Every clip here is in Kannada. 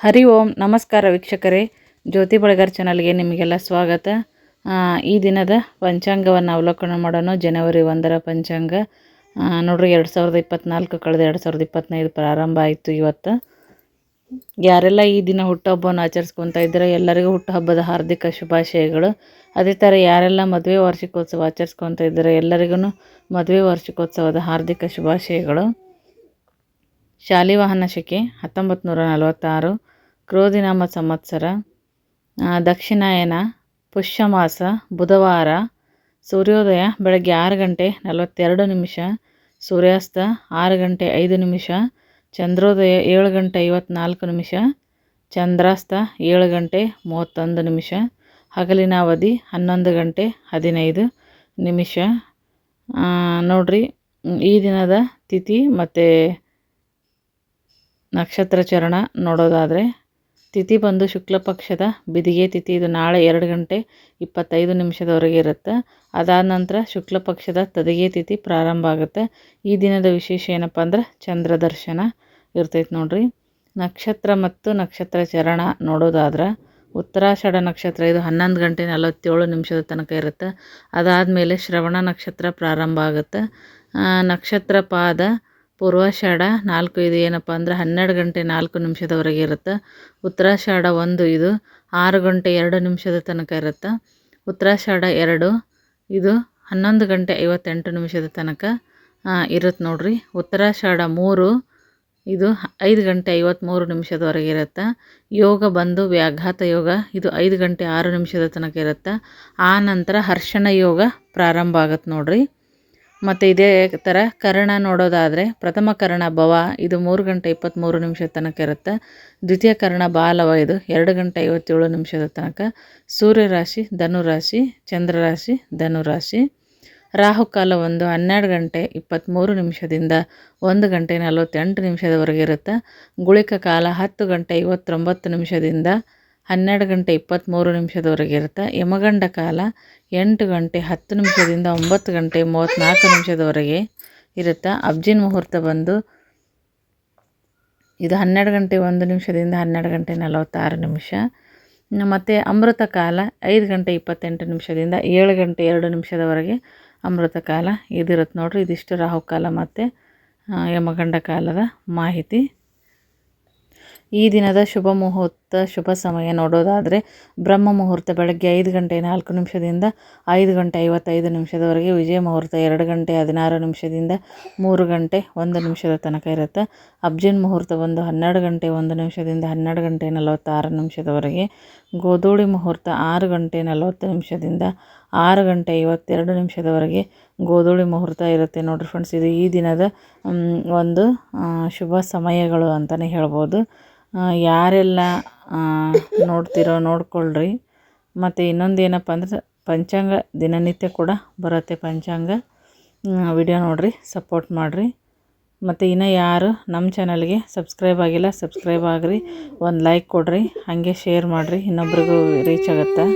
ಹರಿ ಓಂ, ನಮಸ್ಕಾರ ವೀಕ್ಷಕರೇ. ಜ್ಯೋತಿ ಬಳಗಾರ್ ಚಾನಲ್ಗೆ ನಿಮಗೆಲ್ಲ ಸ್ವಾಗತ. ಈ ದಿನದ ಪಂಚಾಂಗವನ್ನು ಅವಲೋಕನ ಮಾಡೋಣ. ಜನವರಿ ಒಂದರ ಪಂಚಾಂಗ. ನೋಡ್ರಿ, ಎರಡು ಸಾವಿರದ ಇಪ್ಪತ್ತ್ನಾಲ್ಕು ಕಳೆದ ಎರಡು ಸಾವಿರದ ಇಪ್ಪತ್ತೈದು ಪ್ರಾರಂಭ ಆಯಿತು ಇವತ್ತು. ಯಾರೆಲ್ಲ ಈ ದಿನ ಹುಟ್ಟುಹಬ್ಬವನ್ನು ಆಚರಿಸ್ಕೊತಾ ಇದ್ದಾರೆ, ಎಲ್ಲರಿಗೂ ಹುಟ್ಟುಹಬ್ಬದ ಹಾರ್ದಿಕ ಶುಭಾಶಯಗಳು. ಅದೇ ಥರ ಯಾರೆಲ್ಲ ಮದುವೆ ವಾರ್ಷಿಕೋತ್ಸವ ಆಚರಿಸ್ಕೊತಾ ಇದ್ದಾರೆ ಎಲ್ಲರಿಗೂ ಮದುವೆ ವಾರ್ಷಿಕೋತ್ಸವದ ಹಾರ್ದಿಕ ಶುಭಾಶಯಗಳು. ಶಾಲಿವಾಹನ ಶಕೆ ಹತ್ತೊಂಬತ್ತು ನೂರ ನಲವತ್ತಾರು ಕ್ರೋಧಿನಾಮ ಸಂವತ್ಸರ ದಕ್ಷಿಣಾಯನ ಪುಷ್ಯಮಾಸ, ಬುಧವಾರ, ಸೂರ್ಯೋದಯ, ಬೆಳಗ್ಗೆ ಆರು ಗಂಟೆ ನಲವತ್ತೆರಡು ನಿಮಿಷ, ಸೂರ್ಯಾಸ್ತ ಆರು ಗಂಟೆ ಐದು ನಿಮಿಷ, ಚಂದ್ರೋದಯ ಏಳು ಗಂಟೆ ಐವತ್ನಾಲ್ಕು ನಿಮಿಷ, ಚಂದ್ರಾಸ್ತ ಏಳು ಗಂಟೆ ಮೂವತ್ತೊಂದು ನಿಮಿಷ ಹಗಲಿನ ಅವಧಿ ಹನ್ನೊಂದು ಗಂಟೆ ಹದಿನೈದು ನಿಮಿಷ. ನೋಡ್ರಿ, ಈ ದಿನದ ತಿಥಿ ಮತ್ತು ನಕ್ಷತ್ರ ಚರಣ ನೋಡೋದಾದರೆ ತಿಥಿ ಬಂದು ಶುಕ್ಲ ಪಕ್ಷದ ಬಿದಿಗೆ ತಿಥಿ. ಇದು ನಾಳೆ ಎರಡು ಗಂಟೆ ಇಪ್ಪತ್ತೈದು ನಿಮಿಷದವರೆಗೆ ಇರುತ್ತೆ. ಅದಾದ ನಂತರ ಶುಕ್ಲ ಪಕ್ಷದ ತದಿಗೆ ತಿಥಿ ಪ್ರಾರಂಭ ಆಗುತ್ತೆ. ಈ ದಿನದ ವಿಶೇಷ ಏನಪ್ಪ ಅಂದ್ರೆ ಚಂದ್ರ ದರ್ಶನ ಇರ್ತೈತೆ ನೋಡ್ರಿ. ನಕ್ಷತ್ರ ಮತ್ತು ನಕ್ಷತ್ರ ಚರಣ ನೋಡೋದಾದ್ರೆ ಉತ್ತರಾಷಾಢ ನಕ್ಷತ್ರ ಇದು ಹನ್ನೊಂದು ಗಂಟೆ ನಲವತ್ತೇಳು ನಿಮಿಷದ ತನಕ ಇರುತ್ತೆ. ಅದಾದಮೇಲೆ ಶ್ರವಣ ನಕ್ಷತ್ರ ಪ್ರಾರಂಭ ಆಗುತ್ತೆ. ನಕ್ಷತ್ರ ಪಾದ ಪೂರ್ವಾಷಾಢ ನಾಲ್ಕು ಇದು ಏನಪ್ಪ ಅಂದ್ರೆ ಹನ್ನೆರಡು ಗಂಟೆ ನಾಲ್ಕು ನಿಮಿಷದವರೆಗೆ ಇರುತ್ತೆ. ಉತ್ತರಾಷಾಢ ಒಂದು ಇದು ಆರು ಗಂಟೆ ಎರಡು ನಿಮಿಷದ ತನಕ ಇರುತ್ತೆ. ಉತ್ತರಾಷಾಢ ಎರಡು ಇದು ಹನ್ನೊಂದು ಗಂಟೆ ಐವತ್ತೆಂಟು ನಿಮಿಷದ ತನಕ ಇರುತ್ತೆ ನೋಡಿರಿ. ಉತ್ತರಾಷಾಢ ಮೂರು ಇದು ಐದು ಗಂಟೆ ಐವತ್ತ್ಮೂರು ನಿಮಿಷದವರೆಗೆ ಇರುತ್ತೆ. ಯೋಗ ಬಂದು ವ್ಯಾಘಾತ ಯೋಗ ಇದು ಐದು ಗಂಟೆ ಆರು ನಿಮಿಷದ ತನಕ ಇರುತ್ತೆ. ಆ ನಂತರ ಹರ್ಷಣ ಯೋಗ ಪ್ರಾರಂಭ ಆಗತ್ತೆ ನೋಡ್ರಿ. ಮತ್ತು ಇದೇ ಥರ ಕರ್ಣ ನೋಡೋದಾದರೆ ಪ್ರಥಮ ಕರ್ಣ ಭವ, ಇದು ಮೂರು ಗಂಟೆ ಇಪ್ಪತ್ತ್ಮೂರು ನಿಮಿಷದ ತನಕ ಇರುತ್ತೆ. ದ್ವಿತೀಯ ಕರ್ಣ ಬಾಲವ, ಇದು ಎರಡು ಗಂಟೆ ಐವತ್ತೇಳು ನಿಮಿಷದ ತನಕ. ಸೂರ್ಯ ರಾಶಿ ಧನು ರಾಶಿ ಚಂದ್ರ ರಾಶಿ ಧನು ರಾಶಿ ರಾಹುಕಾಲ ಒಂದು ಹನ್ನೆರಡು ಗಂಟೆ ಇಪ್ಪತ್ತ್ಮೂರು ನಿಮಿಷದಿಂದ ಒಂದು ಗಂಟೆ ನಲವತ್ತೆಂಟು ನಿಮಿಷದವರೆಗೆ ಇರುತ್ತೆ. ಗುಳಿಕ ಕಾಲ ಹತ್ತು ಗಂಟೆ ಐವತ್ತೊಂಬತ್ತು ನಿಮಿಷದಿಂದ ಹನ್ನೆರಡು ಗಂಟೆ ಇಪ್ಪತ್ತ್ಮೂರು ನಿಮಿಷದವರೆಗೆ ಇರುತ್ತೆ. ಯಮಗಂಡ ಕಾಲ ಎಂಟು ಗಂಟೆ ಹತ್ತು ನಿಮಿಷದಿಂದ ಒಂಬತ್ತು ಗಂಟೆ ಮೂವತ್ತ್ನಾಲ್ಕು ನಿಮಿಷದವರೆಗೆ ಇರುತ್ತೆ. ಅಬ್ಜಿನ್ ಮುಹೂರ್ತ ಬಂದು ಇದು ಹನ್ನೆರಡು ಗಂಟೆ ಒಂದು ನಿಮಿಷದಿಂದ ಹನ್ನೆರಡು ಗಂಟೆ ನಲವತ್ತಾರು ನಿಮಿಷ. ಮತ್ತು ಅಮೃತ ಕಾಲ ಐದು ಗಂಟೆ ಇಪ್ಪತ್ತೆಂಟು ನಿಮಿಷದಿಂದ ಏಳು ಗಂಟೆ ಎರಡು ನಿಮಿಷದವರೆಗೆ ಅಮೃತ ಕಾಲ ಇದಿರುತ್ತೆ ನೋಡ್ರಿ. ಇದಿಷ್ಟು ರಾಹುಕಾಲ ಮತ್ತು ಯಮಗಂಡ ಕಾಲದ ಮಾಹಿತಿ. ಈ ದಿನದ ಶುಭ ಮುಹೂರ್ತ ಶುಭ ಸಮಯ ನೋಡೋದಾದರೆ ಬ್ರಹ್ಮ ಮುಹೂರ್ತ ಬೆಳಗ್ಗೆ ಐದು ಗಂಟೆ ನಾಲ್ಕು ನಿಮಿಷದಿಂದ ಐದು ಗಂಟೆ ಐವತ್ತೈದು ನಿಮಿಷದವರೆಗೆ, ವಿಜಯ ಮುಹೂರ್ತ ಎರಡು ಗಂಟೆ ಹದಿನಾರು ನಿಮಿಷದಿಂದ ಮೂರು ಗಂಟೆ ಒಂದು ನಿಮಿಷದ ತನಕ ಇರುತ್ತೆ. ಅಬ್ಜನ್ ಮುಹೂರ್ತ ಒಂದು ಹನ್ನೆರಡು ಗಂಟೆ ಒಂದು ನಿಮಿಷದಿಂದ ಹನ್ನೆರಡು ಗಂಟೆ ನಲವತ್ತಾರು ನಿಮಿಷದವರೆಗೆ, ಗೋಧೂಳಿ ಮುಹೂರ್ತ ಆರು ಗಂಟೆ ನಲವತ್ತು ನಿಮಿಷದಿಂದ ಆರು ಗಂಟೆ ಐವತ್ತೆರಡು ನಿಮಿಷದವರೆಗೆ ಗೋಧೂಳಿ ಮುಹೂರ್ತ ಇರುತ್ತೆ. ನೋಡಿರಿ ಫ್ರೆಂಡ್ಸ್ ಇದು ಈ ದಿನದ ಒಂದು ಶುಭ ಸಮಯಗಳು ಅಂತಲೇ ಹೇಳ್ಬೋದು. ಯಾರೆಲ್ಲ ನೋಡ್ತೀರೋ ನೋಡ್ಕೊಳ್ರಿ. ಮತ್ತು ಇನ್ನೊಂದು ಏನಪ್ಪ ಅಂದ್ರೆ ಪಂಚಾಂಗ ದಿನನಿತ್ಯ ಕೂಡ ಬರುತ್ತೆ ಪಂಚಾಂಗ. ವಿಡಿಯೋ ನೋಡಿರಿ ಸಪೋರ್ಟ್ ಮಾಡಿರಿ. ಮತ್ತು ಇನ್ನು ಯಾರು ನಮ್ಮ ಚಾನಲ್ಗೆ ಸಬ್ಸ್ಕ್ರೈಬ್ ಆಗಿಲ್ಲ ಸಬ್ಸ್ಕ್ರೈಬ್ ಆಗ್ರಿ. ಒಂದು ಲೈಕ್ ಕೊಡ್ರಿ, ಹಾಗೆ ಶೇರ್ ಮಾಡಿರಿ, ಇನ್ನೊಬ್ರಿಗೂ ರೀಚ್ ಆಗುತ್ತೆ?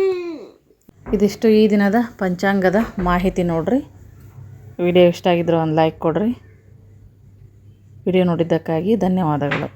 ಇದಿಷ್ಟು ಈ ದಿನದ ಪಂಚಾಂಗದ ಮಾಹಿತಿ ನೋಡಿರಿ. ವಿಡಿಯೋ ಇಷ್ಟ ಆಗಿದ್ರೆ ಒಂದು ಲೈಕ್ ಕೊಡ್ರಿ. ವಿಡಿಯೋ ನೋಡಿದ್ದಕ್ಕಾಗಿ ಧನ್ಯವಾದಗಳು.